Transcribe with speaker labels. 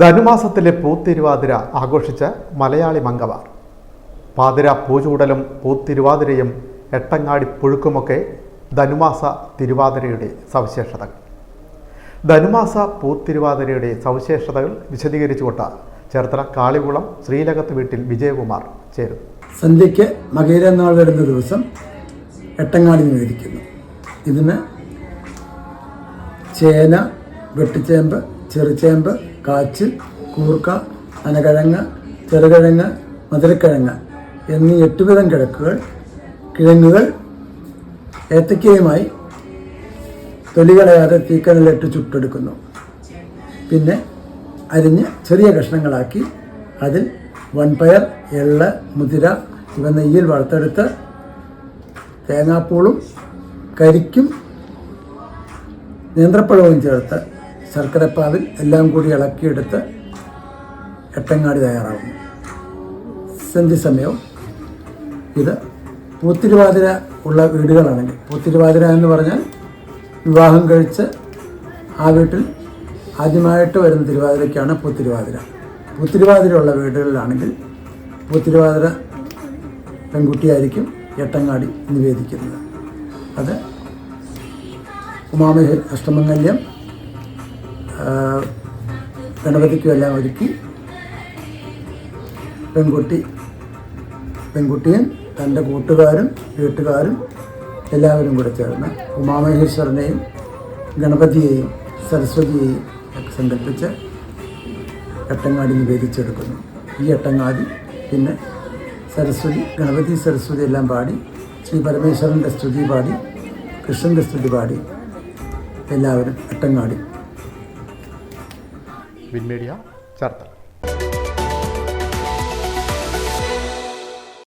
Speaker 1: ധനുമാസത്തിലെ പൂത്തിരുവാതിര ആഘോഷിച്ച മലയാളി മംഗവാർ. പാതിര പൂചൂടലും പൂത്തിരുവാതിരയും എട്ടങ്ങാടി പുഴുക്കുമൊക്കെ ധനുമാസ തിരുവാതിരയുടെ സവിശേഷതകൾ. ധനുമാസ പൂത്തിരുവാതിരയുടെ സവിശേഷതകൾ വിശദീകരിച്ചുകൊണ്ട് ചേർത്തല കാളികുളം ശ്രീലകത്ത് വീട്ടിൽ വിജയകുമാർ ചേരുന്നു
Speaker 2: സന്ധ്യയ്ക്ക് മകയിരനാൾ വരുന്ന ദിവസം എട്ടങ്ങാടി നിവേദിക്കുന്നു. ഇതിന് ചേന വെട്ടിച്ചേമ്പ് ചെറുചേമ്പ് കാച്ചിൽ കൂർക്ക അനകിഴങ്ങ് ചെറുകിഴങ്ങ് മധുരക്കിഴങ്ങ് എന്നീ എട്ടുവിധം കിഴക്കുകൾ കിഴങ്ങുകൾ ഏത്തക്കയുമായി തൊലികളയാതെ തീക്കനലിട്ട് ചുട്ടെടുക്കുന്നു. പിന്നെ അരിഞ്ഞ് ചെറിയ കഷ്ണങ്ങളാക്കി അതിൽ വൺപയർ എള്ള് മുതിര ഇവ നെയ്യിൽ വറുത്തെടുത്ത് തേങ്ങാപ്പൂളും കരിക്കും നേന്ത്രപ്പഴവും ചേർത്ത് ശർക്കരപ്പാവിൽ എല്ലാം കൂടി ഇളക്കിയെടുത്ത് എട്ടങ്ങാടി തയ്യാറാകും. സന്ധ്യ സമയവും ഇത് പൂത്തിരുവാതിര ഉള്ള വീടുകളാണെങ്കിൽ പൂത്തിരുവാതിര എന്ന് പറഞ്ഞാൽ വിവാഹം കഴിച്ച് ആ വീട്ടിൽ ആദ്യമായിട്ട് വരുന്ന തിരുവാതിരയ്ക്കാണ് പൂത്തിരുവാതിര. പൂത്തിരുവാതിര ഉള്ള വീടുകളിലാണെങ്കിൽ പൂത്തിരുവാതിര പെൺകുട്ടിയായിരിക്കും എട്ടങ്ങാടി നിവേദിക്കുന്നത്. അത് ഉമാമഹ അഷ്ടമംഗല്യം ഗണപതിക്കുമെല്ലാം ഒരുക്കി പെൺകുട്ടി പെൺകുട്ടിയും തന്റെ കൂട്ടുകാരും വീട്ടുകാരും എല്ലാവരും കൂടെ ചേർന്ന് ഉമാമഹേശ്വരനെയും ഗണപതിയെയും സരസ്വതിയെയും ഒക്കെ സങ്കല്പിച്ച് എട്ടങ്ങാടി നിവേദിച്ചെടുക്കുന്നു. ഈ എട്ടങ്ങാടി പിന്നെ സരസ്വതി ഗണപതി സരസ്വതി എല്ലാം പാടി ശ്രീ പരമേശ്വരന്റെ സ്തുതി പാടി കൃഷ്ണന്റെ സ്തുതി പാടി എല്ലാവരും എട്ടങ്ങാടി
Speaker 1: വിൻമീഡിയ ചേർത്തല.